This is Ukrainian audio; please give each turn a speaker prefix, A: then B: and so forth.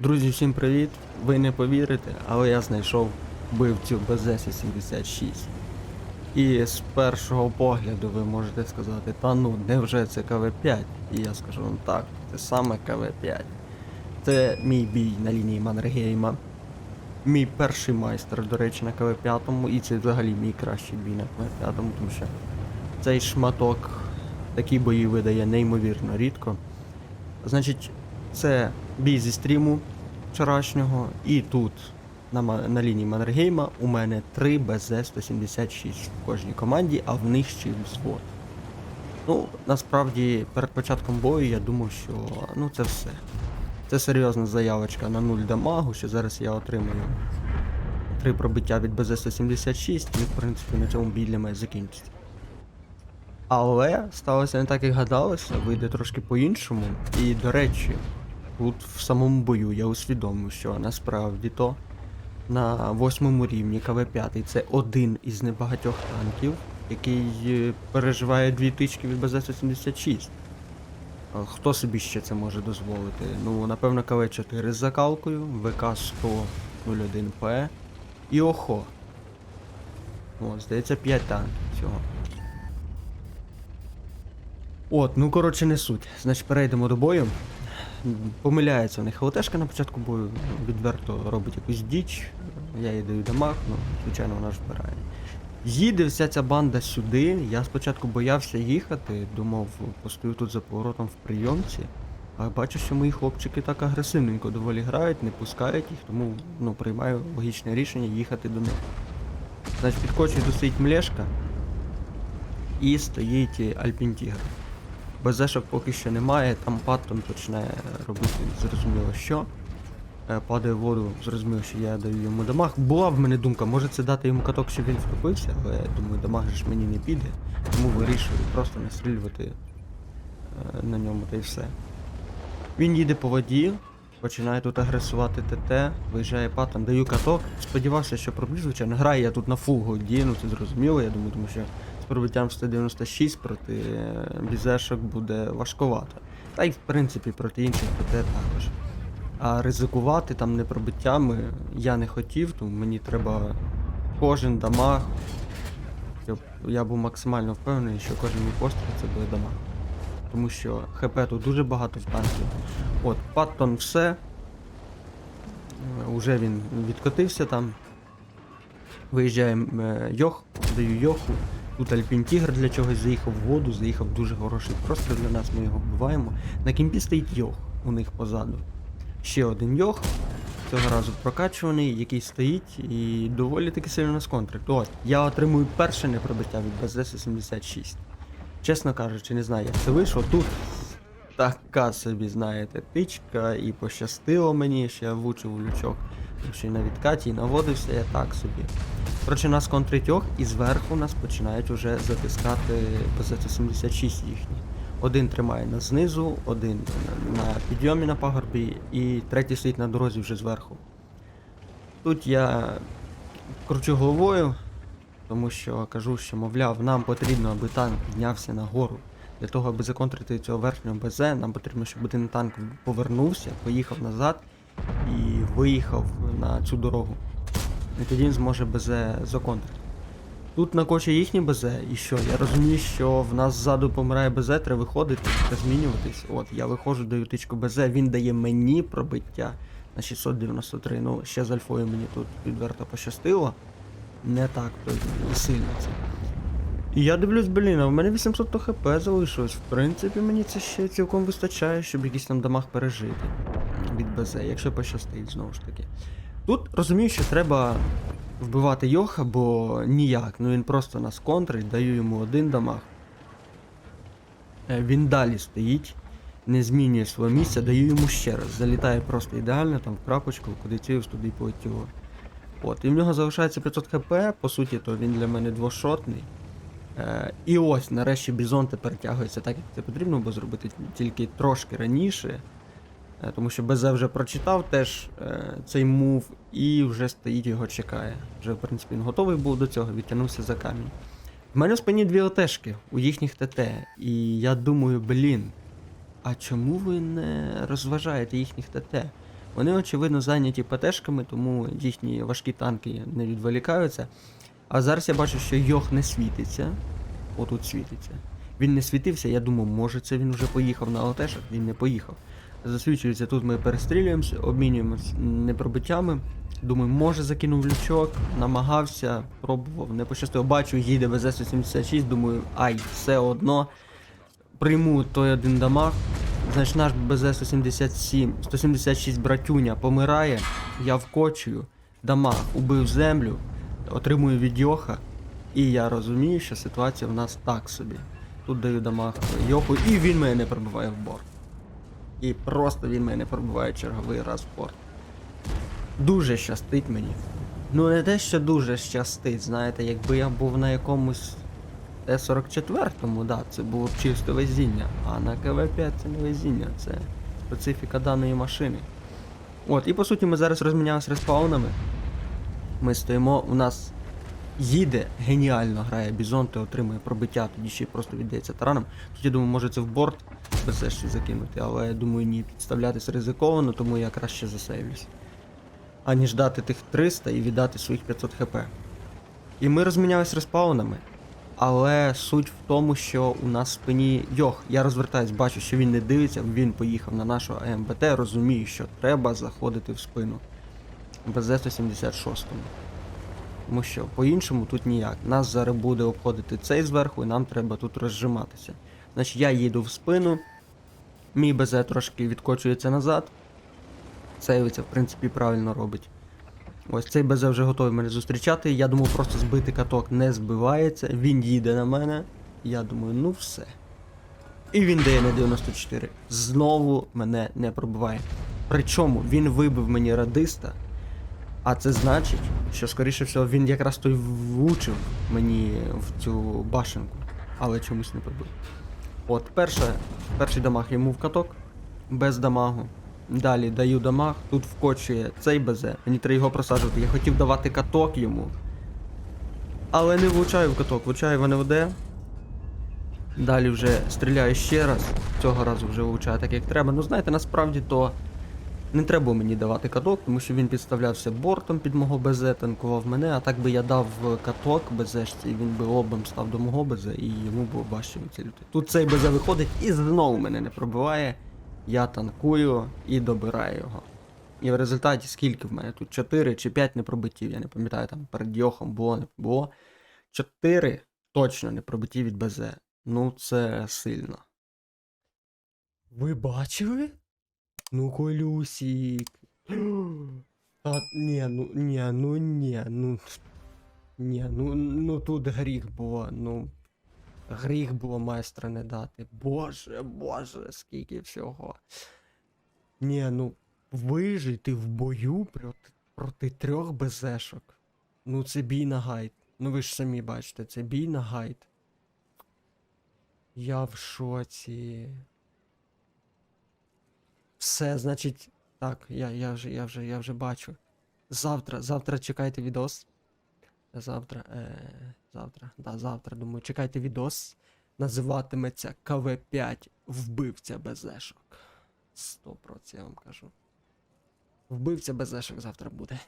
A: Друзі, всім привіт! Ви не повірите, але я знайшов вбивцю БЗ-76. І з першого погляду ви можете сказати, та ну, невже це КВ-5? І я скажу вам так, це саме КВ-5. Це мій бій на лінії Маннергейма. Мій перший майстер, до речі, на КВ-5, і це взагалі мій кращий бій на КВ-5, тому що цей шматок такі бої видає неймовірно рідко. Значить, це бій зі стріму вчорашнього, і тут на, на лінії Маннергейма у мене 3 БЗ-176 в кожній команді, а в них ще й взвод. Ну, насправді, перед початком бою я думав, що ну це все. Це серйозна заявочка на 0 дамагу, що зараз я отримую 3 пробиття від БЗ-176, і в принципі на цьому бій для мене закінчиться. Але сталося не так, як гадалося, вийде трошки по-іншому. І, до речі, тут в самому бою я усвідомив, що насправді то на восьмому рівні КВ-5 це один із небагатьох танків, який е, переживає дві тички від БЗ-176. А Хто собі ще це може дозволити? Ну, напевно, КВ-4 з закалкою, ВК-100 01П і ОХО. О, здається, 5 танків всього. От, ну коротше не суть. Значить, перейдемо до бою. Помиляється у них ЛТшка на початку бою, відверто робить якусь діч. Я їй даю дамаг, ну, звичайно, вона ж вбирає. Їде вся ця банда сюди. Я спочатку боявся їхати, думав, постою тут за поворотом в прийомці. А бачу, що мої хлопчики так агресивненько доволі грають, не пускають їх, тому ну, приймаю логічне рішення їхати до них. Значить, підкочує тут стоїть млешка і стоїть Альпін Тігр. БЗшок поки що немає, там Паттон починає робити зрозуміло що. Е, Падає в воду, зрозуміло, що я даю йому дамаг. Була в мене думка, може це дати йому каток, щоб він втопився, але я думаю, дамаг ж мені не піде. Тому вирішую просто настрілювати е, на ньому та й все. Він їде по воді, починає тут агресувати ТТ, виїжджає Паттон, даю каток. Сподівався, що проб'ю, звичайно. Граю я тут на фул годі, ну це зрозуміло, я думаю, тому що пробиттям 196 проти е, бізешок буде важковато. Та й в принципі проти інших ПТ також. А ризикувати там не пробиттями я не хотів, тому мені треба кожен дамаг. Я був максимально впевнений, що кожен мій постріл це буде дамаг. Тому що ХП тут дуже багато в танків. От, Паттон все. Е, Уже він відкотився там. Виїжджає е, Йох, даю Йоху. Тут Альпін Тігр для чогось заїхав в воду, заїхав дуже хороший простріл для нас, ми його вбиваємо. На кімпі стоїть Йох у них позаду. Ще один Йох, цього разу прокачуваний, який стоїть і доволі таки сильно нас контрить. От, я отримую перше непробиття від БЗ-76. Чесно кажучи, не знаю, як це вийшло. Тут така собі, знаєте, тичка, і пощастило мені, що я влучив у лючок. Тому що і на відкаті, і наводився я так собі. Коротше, нас контритьох і зверху нас починають уже затискати ПЗ-76 їхні. Один тримає нас знизу, один на підйомі на пагорбі, і третій стоїть на дорозі вже зверху. Тут я кручу головою, тому що кажу, що, мовляв, нам потрібно, аби танк піднявся нагору. Для того, аби законтрити цього верхнього БЗ, нам потрібно, щоб один танк повернувся, поїхав назад і виїхав на цю дорогу. І тоді він зможе БЗ законтрити. Тут накоче їхнє БЗ, і що? Я розумію, що в нас ззаду помирає БЗ, треба виходити та змінюватись. От, я виходжу, даю тичку БЗ, він дає мені пробиття на 693. Ну, ще з Альфою мені тут відверто пощастило. Не так то сильно це. І я дивлюсь, блін, а в мене 800 хп залишилось. В принципі, мені це ще цілком вистачає, щоб якийсь там дамаг пережити від БЗ, якщо пощастить, знову ж таки. Тут розумію, що треба вбивати Йоха, бо ніяк. Ну він просто нас контрить, даю йому один дамаг. Е, Він далі стоїть, не змінює своє місце, даю йому ще раз. Залітає просто ідеально, там в крапочку, куди цілив, туди й полетіло. От, і в нього залишається 500 хп, по суті, то він для мене двошотний. Е, і ось, нарешті, бізон тепер тягується так, як це потрібно було зробити тільки трошки раніше. Е, Тому що БЗ вже прочитав теж е, цей мув і вже стоїть його чекає. Вже, в принципі, він готовий був до цього, відтягнувся за камінь. В мене в спині дві ОТшки у їхніх ТТ. І я думаю, блін, а чому ви не розважаєте їхніх ТТ? Вони, очевидно, зайняті ПТшками, тому їхні важкі танки не відволікаються. А зараз я бачу, що Йох не світиться. Отут світиться. Він не світився, я думав, може це він вже поїхав на ЛТшах, він не поїхав. Засвічується, тут ми перестрілюємося, обмінюємось непробиттями. Думаю, може закинув лючок, намагався, пробував, не пощастило. Бачу, їде ВЗ-176, думаю, ай, все одно. Прийму той один дамаг. Значить, наш БЗ-177, 176 братюня помирає, я вкочую, дамаг убив землю, отримую від Йоха. І я розумію, що ситуація в нас так собі. Тут даю дамаг Йоху, і він мене не пробиває в борт. І просто він мене пробиває черговий раз в борт. Дуже щастить мені. Ну не те, що дуже щастить, знаєте, якби я був на якомусь Т-44, да, це було б чисто везіння. А на КВ-5 це не везіння, це специфіка даної машини. От, і по суті ми зараз розмінялися респаунами. Ми стоїмо, у нас їде, геніально грає Бізон, ти отримує пробиття, тоді ще просто віддається тараном. Тоді думаю, може це в борт це ще закинути, але я думаю, ні, підставлятись ризиковано, тому я краще засейвлюсь. Аніж дати тих 300 і віддати своїх 500 хп. І ми розмінялись респаунами. Але суть в тому, що у нас в спині Йох. Я розвертаюсь, бачу, що він не дивиться, він поїхав на нашу АМБТ, розумію, що треба заходити в спину. БЗ-176. Тому що по-іншому тут ніяк. Нас зараз буде обходити цей зверху, і нам треба тут розжиматися. Значить, я їду в спину, мій БЗ трошки відкочується назад. Сейвиться, в принципі, правильно робить. Ось цей БЗ вже готовий мене зустрічати. Я думав, просто збити каток не збивається. Він їде на мене. Я думаю, ну все. І він дає на 94. Знову мене не пробиває. Причому він вибив мені радиста. А це значить, що, скоріше всього, він якраз той влучив мені в цю башенку, але чомусь не пробив. От, перше, перший дамаг йому в каток, без дамагу. Далі даю дамаг, тут вкочує цей БЗ, мені треба його просаджувати. Я хотів давати каток йому. Але не влучаю в каток, влучаю в НВД. Далі вже стріляю ще раз. Цього разу вже влучаю так, як треба. Ну знаєте, насправді то не треба мені давати каток, тому що він підставлявся бортом під мого БЗ, танкував мене, а так би я дав каток БЗшці, і він би лобом став до мого БЗ і йому було важче вицілювати. Тут цей БЗ виходить і знову мене не пробиває. Я танкую і добираю його. І в результаті скільки в мене тут? 4 чи 5 непробиттів, я не пам'ятаю, там перед Йохом було, не було. 4 точно не пробиттів від БЗ. Ну, це сильно. Ви бачили? Ну, колюсік. Та ні, ну ні, ну ні, ну. Ні, ну, ну тут гріх було, ну. Гріх було майстра не дати. Боже, боже, скільки всього. Ні, ну вижити в бою проти, проти трьох безешок. Ну це бій на гайд. Ну ви ж самі бачите, це бій на гайд. Я в шоці. Все, значить. Так, я, я вже, я вже, я вже бачу. Завтра, завтра чекайте відос. Завтра, е, завтра, да, завтра, думаю, чекайте відос. Називатиметься КВ5 Вбивця безешок. 100% я вам кажу. Вбивця безешок завтра буде.